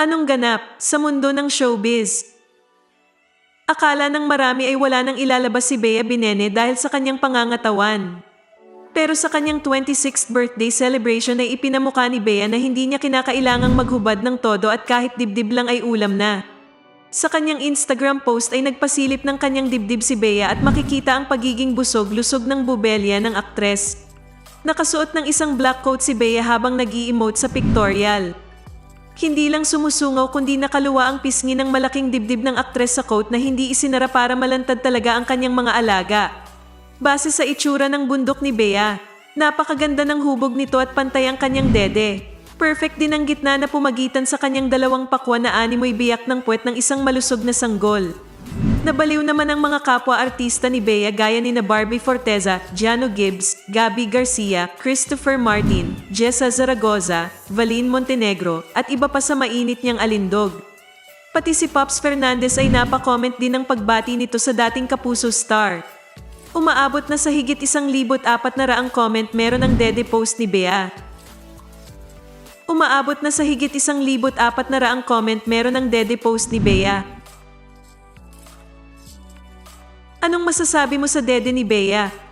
Anong ganap sa mundo ng showbiz? Akala ng marami ay wala nang ilalabas si Bea Binene dahil sa kanyang pangangatawan. Pero sa kanyang 26th birthday celebration ay ipinamukha ni Bea na hindi niya kinakailangang maghubad ng todo at kahit dibdib lang ay ulam na. Sa kanyang Instagram post ay nagpasilip ng kanyang dibdib si Bea at makikita ang pagiging busog-lusog ng bubelya ng aktres. Nakasuot ng isang black coat si Bea habang nag emote sa pictorial. Hindi lang sumusungaw kundi nakaluwa ang pisngi ng malaking dibdib ng aktres sa coat na hindi isinara para malantad talaga ang kanyang mga alaga. Base sa itsura ng bundok ni Bea, napakaganda ng hubog nito at pantay ang kanyang dede. Perfect din ang gitna na pumagitan sa kanyang dalawang pakwa na animoy biyak ng puwet ng isang malusog na sanggol. Nabaliw naman ang mga kapwa-artista ni Bea gaya ni na Barbie Forteza, Giano Gibbs, Gabby Garcia, Christopher Martin, Jessa Zaragoza, Valin Montenegro at iba pa sa mainit niyang alindog. Pati si Pops Fernandez ay napakomment din ng pagbati nito sa dating kapuso star. Umaabot na sa higit isang libot apat na raang comment meron ang dede post ni Bea. Umaabot na sa higit isang libot apat na raang comment meron ang dede post ni Bea. Anong masasabi mo sa dede ni Bea?